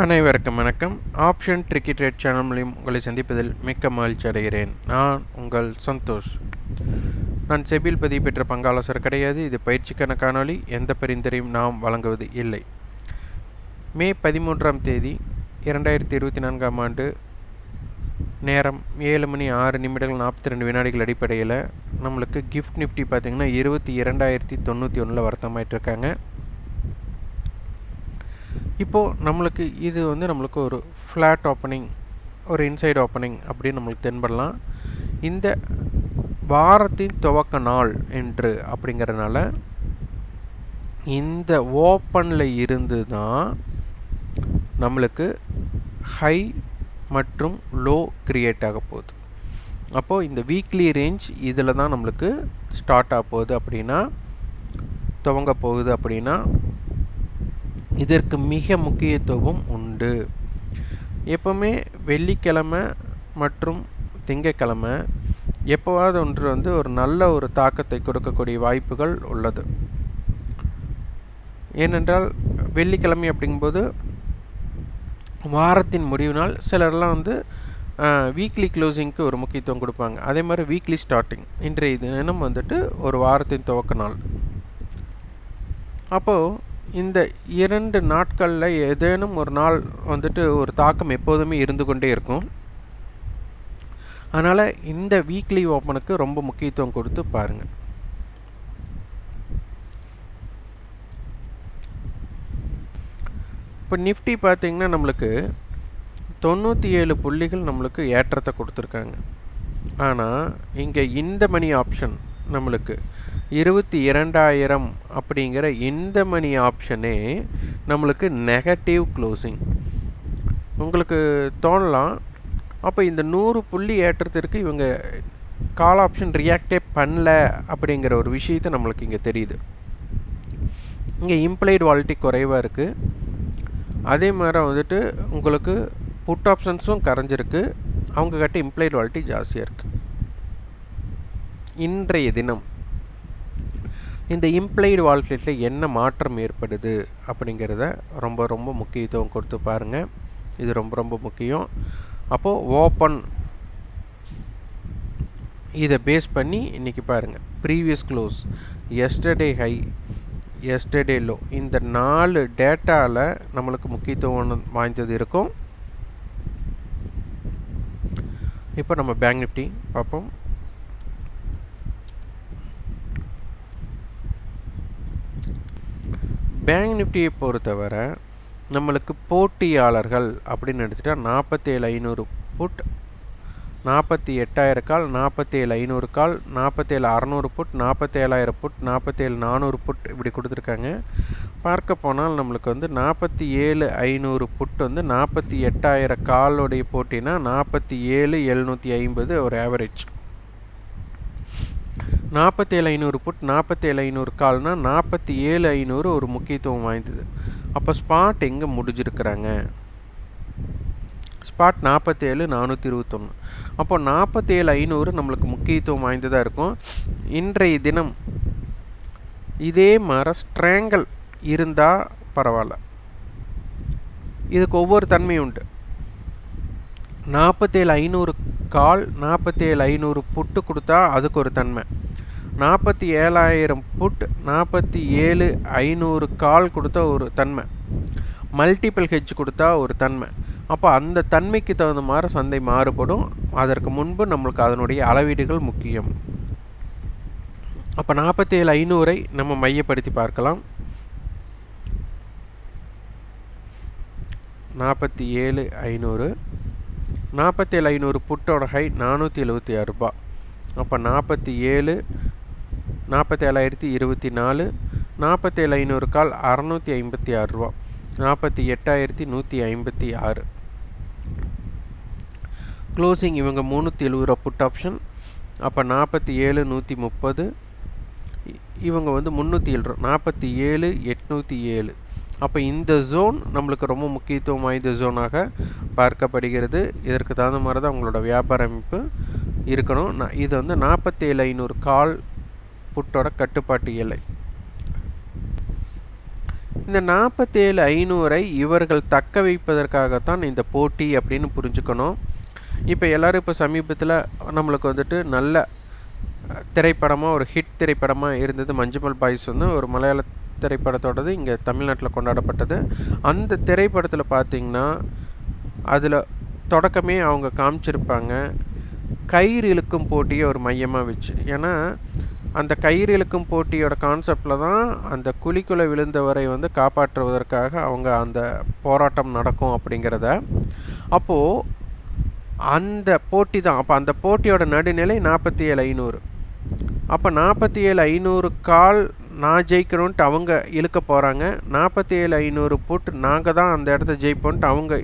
அனைவருக்கும் வணக்கம். Option tricky trade channel மூலியம் உங்களை சந்திப்பதில் மிக்க மகிழ்ச்சி அடைகிறேன். நான் உங்கள் சந்தோஷ். நான் செபில் பதிவு பெற்ற பங்காலோசர் கிடையாது. இது பயிற்சிக்கான காணொளி. எந்த பரிந்துரையும் நாம் வழங்குவது இல்லை. மே பதிமூன்றாம் தேதி இரண்டாயிரத்தி இருபத்தி நான்காம் ஆண்டு நேரம் ஏழு மணி ஆறு நிமிடங்கள் நாற்பத்தி ரெண்டு வினாடிகள் அடிப்படையில் நம்மளுக்கு கிஃப்ட் நிஃப்டி பார்த்திங்கன்னா இருபத்தி இரண்டாயிரத்தி தொண்ணூற்றி ஒன்றில் வருத்தமாயிட்டு இருக்காங்க இப்போது நம்மளுக்கு இது வந்து நம்மளுக்கு ஒரு ஃப்ளாட் ஓப்பனிங் ஒரு இன்சைட் ஓப்பனிங் அப்படின்னு நம்மளுக்கு தென்படலாம். இந்த வாரத்தின் துவக்க நாள் என்று அப்படிங்கிறனால இந்த ஓப்பனில் இருந்து தான் நம்மளுக்கு ஹை மற்றும் லோ க்ரியேட் ஆக போகுது. அப்போது இந்த வீக்லி ரேஞ்ச் இதில் தான் நம்மளுக்கு ஸ்டார்ட் ஆக போகுது அப்படின்னா துவங்க போகுது அப்படின்னா இதற்கு மிக முக்கியத்துவம் உண்டு. எப்போவுமே வெள்ளிக்கிழமை மற்றும் திங்கக்கிழமை எப்போவாவது ஒன்று வந்து ஒரு நல்ல ஒரு தாக்கத்தை கொடுக்கக்கூடிய வாய்ப்புகள் உள்ளது. ஏனென்றால் வெள்ளிக்கிழமை அப்படிங்கும்போது வாரத்தின் முடிவு நாள். சிலர்லாம் வந்து வீக்லி க்ளோசிங்க்கு ஒரு முக்கியத்துவம் கொடுப்பாங்க. அதே மாதிரி வீக்லி ஸ்டார்டிங் இன்றைய தினம் வந்துட்டு ஒரு வாரத்தின் துவக்க நாள். அப்போது இந்த இரண்டு நாட்களில் ஏதேனும் ஒரு நாள் வந்துட்டு ஒரு தாக்கம் எப்போதுமே இருந்து கொண்டே இருக்கும். அதனால் இந்த வீக்லி ஓப்பனுக்கு ரொம்ப முக்கியத்துவம் கொடுத்து பாருங்கள் இப்போ நிஃப்டி பார்த்திங்கன்னா நம்மளுக்கு தொண்ணூற்றி ஏழு புள்ளிகள் நம்மளுக்கு ஏற்றத்தை கொடுத்துருக்காங்க. ஆனால் இங்கே இந்த மணி ஆப்ஷன் நம்மளுக்கு இருபத்தி இரண்டாயிரம் அப்படிங்கிற இந்த மணி ஆப்ஷனே நம்மளுக்கு நெகட்டிவ் க்ளோசிங் உங்களுக்கு தோணலாம். அப்போ இந்த நூறு புள்ளி ஏற்றத்திற்கு இவங்க கால் ஆப்ஷன் ரியாக்டே பண்ணல அப்படிங்கிற ஒரு விஷயத்தை நம்மளுக்கு இங்கே தெரியுது. இங்கே இம்ப்ளைடு வாலிட்டி குறைவாக இருக்குது அதே மாதிரி வந்துட்டு உங்களுக்கு புட் ஆப்ஷன்ஸும் கரைஞ்சிருக்கு. அவங்க கிட்ட இம்ப்ளைடு வாலிட்டி ஜாஸ்தியாக இருக்குது இன்றைய தினம். இந்த இம்ப்ளைடு வால்ட்லெட்டில் என்ன மாற்றம் ஏற்படுது அப்படிங்கிறத ரொம்ப ரொம்ப முக்கியத்துவம் கொடுத்து பாருங்கள் இது ரொம்ப ரொம்ப முக்கியம். அப்போது ஓப்பன் இதை பேஸ் பண்ணி இன்றைக்கி பாருங்கள் previous close yesterday high yesterday low இந்த நாலு டேட்டாவில் நம்மளுக்கு முக்கியத்துவம் வாய்ந்தது இருக்கும். இப்போ நம்ம பேங்க் நிஃப்டி பார்ப்போம். பேங்க் நிஃப்டியை பொறுத்தவரை நம்மளுக்கு போட்டியாளர்கள் அப்படின்னு எடுத்துகிட்டா நாற்பத்தேழு ஐநூறு புட் நாற்பத்தி எட்டாயிரம் கால் நாற்பத்தேழு ஐநூறு கால் நாற்பத்தேழு அறநூறு புட் நாற்பத்தேழாயிரம் புட் நாற்பத்தேழு நானூறு புட் இப்படி கொடுத்துருக்காங்க. பார்க்க போனால் நம்மளுக்கு வந்து நாற்பத்தி ஏழு ஐநூறு புட் வந்து நாற்பத்தி எட்டாயிரம் காலோடைய போட்டினா நாற்பத்தி ஏழு எழுநூற்றி ஐம்பது ஒரு ஆவரேஜ் நாற்பத்தேழு ஐநூறு புட் நாற்பத்தேழு ஐநூறு கால்னால் நாற்பத்தி ஏழு ஐநூறு ஒரு முக்கியத்துவம் வாய்ந்தது. அப்போ ஸ்பாட் எங்கே முடிஞ்சிருக்கிறாங்க? ஸ்பாட் நாற்பத்தேழு நானூற்றி இருபத்தொன்று அப்போ நாற்பத்தேழு ஐநூறு நம்மளுக்கு முக்கியத்துவம் வாய்ந்ததாக இருக்கும். இன்றைய தினம் இதே மாதிரி ஸ்ட்ராங்கல் இருந்தால் பரவாயில்ல. இதுக்கு ஒவ்வொரு தன்மையும் உண்டு. நாற்பத்தேழு ஐநூறு கால் நாற்பத்தேழு ஐநூறு புட்டு கொடுத்தா அதுக்கு ஒரு தன்மை. நாற்பத்தி ஏழாயிரம் புட் நாற்பத்தி ஏழு ஐநூறு கால் கொடுத்தா ஒரு தன்மை. மல்டிபிள் ஹெச் கொடுத்தா ஒரு தன்மை. அப்போ அந்த தன்மைக்கு தகுந்த மாதிரி சந்தை மாறுபடும். அதற்கு முன்பு நம்மளுக்கு அதனுடைய அளவீடுகள் முக்கியம். அப்போ நாற்பத்தி ஏழு ஐநூறை நம்ம மையப்படுத்தி பார்க்கலாம். நாற்பத்தி ஏழு ஐநூறு. நாற்பத்தேழு ஐநூறு புட்டோட ஹை நானூற்றி எழுபத்தி ஆறு ரூபா அப்போ நாற்பத்தி ஏழு நாற்பத்தேழாயிரத்தி இருபத்தி நாலு நாற்பத்தேழு ஐநூறு கால் அறநூற்றி ஐம்பத்தி ஆறு ரூபா. நாற்பத்தி எட்டாயிரத்தி நூற்றி ஐம்பத்தி ஆறு. க்ளோசிங் இவங்க முந்நூற்றி எழுபது ரூபா புட் ஆப்ஷன் அப்போ நாற்பத்தி ஏழு நூற்றி முப்பது. இவங்க வந்து முந்நூற்றி ஏழு ரூபா. நாற்பத்தி ஏழு எட்நூற்றி ஏழு. அப்போ இந்த ஜோன் நம்மளுக்கு ரொம்ப முக்கியத்துவம் வாய்ந்த ஜோனாக பார்க்கப்படுகிறது. இதற்கு தகுந்த மாதிரி தான் உங்களோட வியாபார அமைப்பு இருக்கணும். நான் இது வந்து நாற்பத்தேழு ஐநூறு கால் புட்டோட கட்டுப்பாட்டு எல்லை. இந்த நாற்பத்தேழு ஐநூறை இவர்கள் தக்க வைப்பதற்காகத்தான் இந்த போட்டி அப்படின்னு புரிஞ்சுக்கணும். இப்போ எல்லோரும் இப்போ சமீபத்தில் நம்மளுக்கு வந்துட்டு நல்ல திரைப்படமாக ஒரு ஹிட் திரைப்படமாக இருந்தது மஞ்சுமல் பாய்ஸ் வந்து ஒரு மலையாள திரைப்படத்தோடது இங்கே தமிழ்நாட்டில் கொண்டாடப்பட்டது. அந்த திரைப்படத்தில் பார்த்திங்கன்னா அதில் தொடக்கமே அவங்க காமிச்சிருப்பாங்க. கயிறு இழுக்கும் போட்டியை ஒரு மையமாக வச்சு. ஏன்னா அந்த கயிறு இழுக்கும் போட்டியோட கான்செப்டில் தான் அந்த குழிக்குள்ளே விழுந்தவரை வந்து காப்பாற்றுவதற்காக அவங்க அந்த போராட்டம் நடக்கும் அப்படிங்கிறத. அப்போது அந்த போட்டி தான். அப்போ அந்த போட்டியோட நடுநிலை நாற்பத்தி ஏழு ஐநூறு. அப்போ நாற்பத்தி ஏழு ஐநூறு கால் நான் ஜெயிக்கணுன்ட்டு அவங்க இழுக்க போகிறாங்க நாற்பத்தி ஏழு ஐநூறு போட்டு நாங்கள் தான் அந்த இடத்த ஜெயிப்போன்ட்டு அவங்க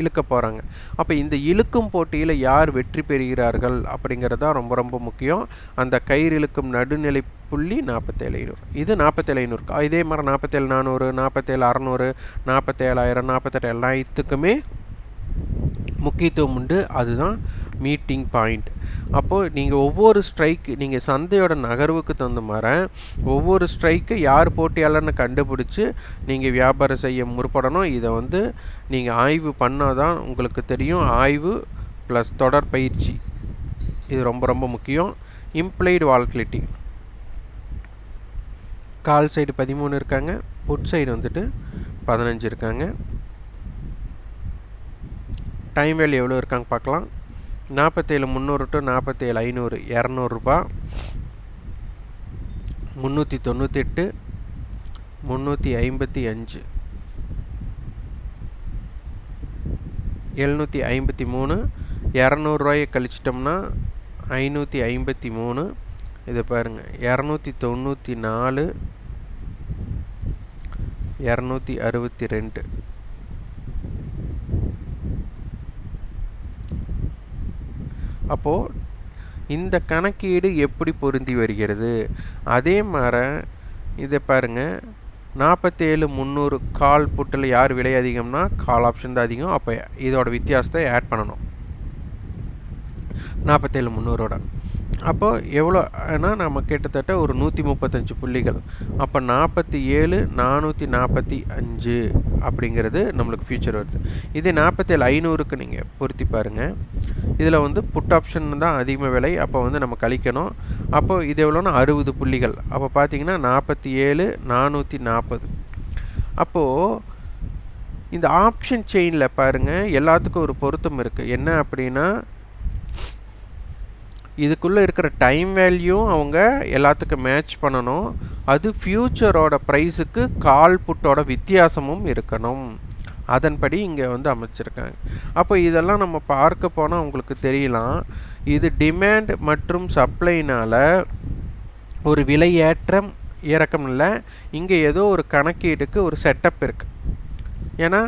இழுக்க போகிறாங்க அப்போ இந்த இழுக்கும் போட்டியில் யார் வெற்றி பெறுகிறார்கள் அப்படிங்கிறது தான் ரொம்ப ரொம்ப முக்கியம். அந்த கயிறு இழுக்கும் நடுநிலை புள்ளி நாற்பத்தேழு ஐநூறு. இது நாற்பத்தேழு ஐநூறு இதே மாதிரி நாற்பத்தேழு நானூறு நாற்பத்தேழு அறநூறு நாற்பத்தேழாயிரம் நாற்பத்தெட்டு எல்லாத்துக்குமே முக்கியத்துவம் உண்டு. அதுதான் மீட்டிங் பாயிண்ட் அப்போது நீங்கள் ஒவ்வொரு ஸ்ட்ரைக் நீங்கள் சந்தையோட நகர்வுக்கு தகுந்த மாதிரி ஒவ்வொரு ஸ்ட்ரைக்கு யார் போட்டியாளர்னு கண்டுபிடிச்சி நீங்கள் வியாபாரம் செய்ய முற்படணும். இதை வந்து நீங்கள் ஆய்வு பண்ணால் தான் உங்களுக்கு தெரியும். ஆய்வு ப்ளஸ் தொடர் பயிற்சி. இது ரொம்ப ரொம்ப முக்கியம். இம்ப்ளைடு வால்கிலிட்டி கால் சைடு பதிமூணு இருக்காங்க. புட் சைடு வந்துட்டு பதினஞ்சு இருக்காங்க. டைம் வேல்யூ எவ்வளோ இருக்காங்க பார்க்கலாம். நாற்பத்தேழு முந்நூறு டு நாற்பத்தேழு ஐநூறு இரநூறுபா. முந்நூற்றி தொண்ணூத்தெட்டு முந்நூற்றி ஐம்பத்தி அஞ்சு. எழுநூற்றி ஐம்பத்தி மூணு இரநூறுவாயை கழிச்சிட்டோம்னா ஐநூற்றி ஐம்பத்தி மூணு. இதை பாருங்கள் இரநூத்தி தொண்ணூற்றி நாலு இரநூத்தி அறுபத்தி ரெண்டு. அப்போது இந்த கணக்கீடு எப்படி பொருந்தி வருகிறது? அதே மாதிரி இதை பாருங்கள் நாற்பத்தேழு முந்நூறு கால் புட்டில் யார் விலை அதிகம்னா கால் ஆப்ஷன் தான் அதிகம். அப்போ இதோட வித்தியாசத்தை ஆட் பண்ணணும். நாற்பத்தேழு முந்நூறோட அப்போது எவ்வளோ ஆனால் நம்ம கிட்டத்தட்ட ஒரு நூற்றி முப்பத்தஞ்சு புள்ளிகள். அப்போ நாற்பத்தி ஏழு நானூற்றி நாற்பத்தி அஞ்சு அப்படிங்கிறது நம்மளுக்கு ஃபியூச்சர் வருது. இதே நாற்பத்தேழு ஐநூறுக்கு நீங்கள் பொருத்தி பாருங்கள் இதில் வந்து புட் ஆப்ஷன் தான் அதிகமாக விலை. அப்போ வந்து நம்ம கழிக்கணும். அப்போது இது எவ்வளோன்னா அறுபது புள்ளிகள். அப்போ பார்த்தீங்கன்னா நாற்பத்தி ஏழு நானூற்றி நாற்பது. அப்போது இந்த ஆப்ஷன் செயினில் பாருங்கள் எல்லாத்துக்கும் ஒரு பொருத்தம் இருக்குது என்ன அப்படின்னா இதுக்குள்ளே இருக்கிற டைம் வேல்யூ அவங்க எல்லாத்துக்கும் மேட்ச் பண்ணணும். அது ஃப்யூச்சரோட ப்ரைஸுக்கு கால் புட்டோட வித்தியாசமும் இருக்கணும். அதன்படி இங்கே வந்து அமைச்சிருக்காங்க. அப்போ இதெல்லாம் நம்ம பார்க்க போனால் உங்களுக்கு தெரியலாம். இது டிமாண்ட் மற்றும் சப்ளைனால் ஒரு விலையேற்றம் இறக்கம் இல்லை. இங்கே ஏதோ ஒரு கணக்கீடுக்கு ஒரு செட்டப் இருக்குது ஏன்னா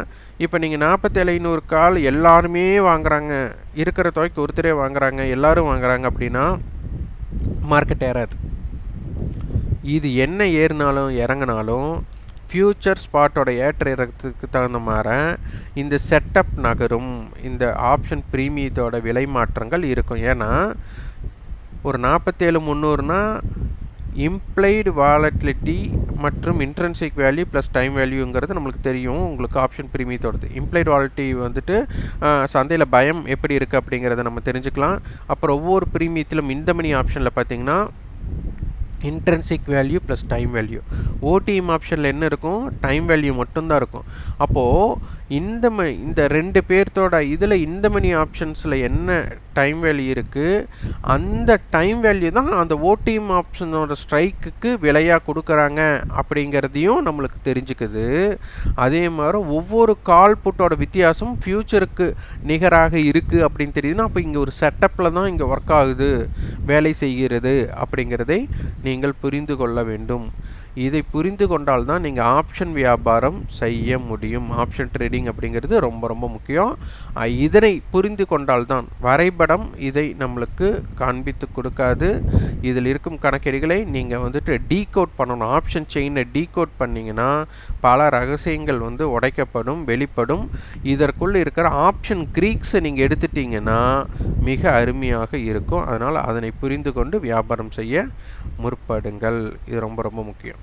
இப்போ நீங்கள் நாற்பத்தேழு ஐநூறு கால் எல்லாருமே வாங்குகிறாங்க இருக்கிற தொகைக்கு ஒருத்தரே வாங்குகிறாங்க எல்லோரும் வாங்குகிறாங்க அப்படின்னா மார்க்கெட் ஏறாது. இது என்ன ஏறினாலும் இறங்கினாலும் ஃப்யூச்சர் ஸ்பாட்டோட ஏற்ற தகுந்த மாதிரி இந்த செட்டப் நகரும். இந்த ஆப்ஷன் ப்ரீமியத்தோட விலை மாற்றங்கள் இருக்கும். ஏன்னா ஒரு நாற்பத்தேழு முந்நூறுனா இம்ப்ளைடு வாலட்டிலிட்டி மற்றும் இன்ட்ரென்சிக் வேல்யூ ப்ளஸ் டைம் வேல்யூங்கிறது நம்மளுக்கு தெரியும். உங்களுக்கு ஆப்ஷன் ப்ரீமியத்தோடது இம்ப்ளைடு வாலிட்டி வந்துட்டு சந்தையில் பயம் எப்படி இருக்குது அப்படிங்கிறத நம்ம தெரிஞ்சுக்கலாம். அப்புறம் ஒவ்வொரு ப்ரீமியத்திலும் இந்த மணி ஆப்ஷனில் பார்த்திங்கன்னா intrinsic value plus time value OTM ஆப்ஷனில் என்ன இருக்கும்? டைம் வேல்யூ மட்டும்தான் இருக்கும். அப்போது இந்த ம இந்த ரெண்டு பேர்த்தோட இதில் இந்த மணி ஆப்ஷன்ஸில் என்ன டைம் வேல்யூ இருக்குது அந்த டைம் வேல்யூ தான் அந்த ஓடிஎம் ஆப்ஷனோட ஸ்ட்ரைக்குக்கு விலையாக கொடுக்குறாங்க அப்படிங்கிறதையும் நம்மளுக்கு தெரிஞ்சுக்குது. அதே மாதிரி ஒவ்வொரு கால் புட்டோட வித்தியாசம் ஃப்யூச்சருக்கு நிகராக இருக்குது அப்படின்னு தெரியுதுன்னா அப்போ இங்கே ஒரு செட்டப்பில் தான் இங்கே ஒர்க் ஆகுது வேலை செய்கிறது அப்படிங்கிறதை நீங்கள் புரிந்து கொள்ள வேண்டும். இதை புரிந்து கொண்டால் தான் நீங்கள் ஆப்ஷன் வியாபாரம் செய்ய முடியும். ஆப்ஷன் ட்ரேடிங் அப்படிங்கிறது ரொம்ப ரொம்ப முக்கியம். இதனை புரிந்து கொண்டால் தான் வரைபடம் இதை நம்மளுக்கு காண்பித்து கொடுக்காது. இதில் இருக்கும் கணக்கெடுகளை நீங்கள் வந்துட்டு டீகோட் பண்ணணும். ஆப்ஷன் செயினை டீகோட் பண்ணிங்கன்னா பல ரகசியங்கள் வந்து உடைக்கப்படும் வெளிப்படும். இதற்குள்ளே இருக்கிற ஆப்ஷன் க்ரீக்ஸை நீங்கள் எடுத்துட்டிங்கன்னா மிக அருமையாக இருக்கும். அதனால் அதனை புரிந்து கொண்டு வியாபாரம் செய்ய முற்படுங்கள். இது ரொம்ப ரொம்ப முக்கியம்.